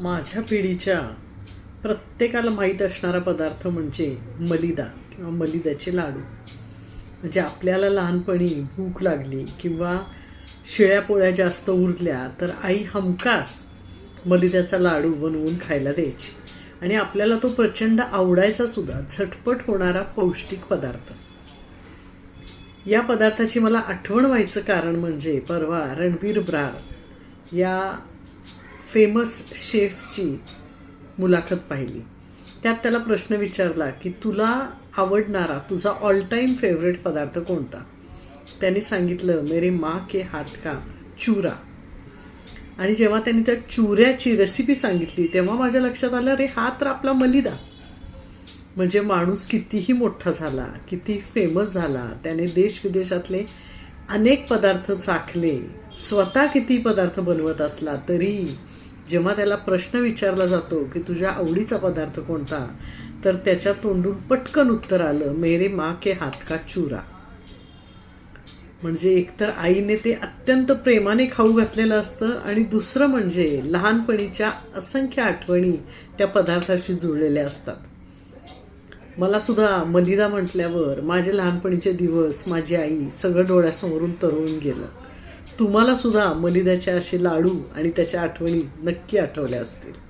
माझ्या पिढीच्या प्रत्येकाला माहीत असणारा पदार्थ म्हणजे मलिदा किंवा मलिदाचे लाडू. म्हणजे आपल्याला लहानपणी भूक लागली किंवा शिळ्या पोळ्या जास्त उरल्या तर आई हमखास मलिद्याचा लाडू बनवून खायला द्यायची. आणि आपल्याला तो प्रचंड आवडायचा सुद्धा झटपट होणारा पौष्टिक पदार्थ. या पदार्थाची मला आठवण व्हायचं कारण म्हणजे परवा रणवीर ब्रार या फेमस शेफची मुलाखत पाहिली. त्यात त्याला प्रश्न विचारला की तुला आवडणारा तुझा ऑल टाईम फेवरेट पदार्थ कोणता? त्यांनी सांगितलं मेरे माँ के हात का चुरा. आणि जेव्हा त्यांनी त्या चुऱ्याची रेसिपी सांगितली तेव्हा माझ्या लक्षात आलं रे हा तर आपला मलिदा. म्हणजे माणूस कितीही मोठा झाला किती फेमस झाला त्याने देश विदेशातले अनेक पदार्थ चाखले स्वतः किती पदार्थ बनवत असला तरी जेव्हा त्याला प्रश्न विचारला जातो की तुझ्या आवडीचा पदार्थ कोणता तर त्याच्या तोंडून पटकन उत्तर आलं मेरे माँ के हात का चुरा. म्हणजे एकतर आईने ते अत्यंत प्रेमाने खाऊ घातलेलं असतं आणि दुसरं म्हणजे लहानपणीच्या असंख्य आठवणी त्या पदार्थाशी जुळलेल्या असतात. मला सुद्धा मलिदा म्हटल्यावर माझे लहानपणीचे दिवस माझी आई सगळं डोळ्यासमोरून तरवून गेलं. तुम्हाला सुद्धा मलिदाचे असे लाडू आणि त्याच्या आठवणी नक्की आठवल्या असतील.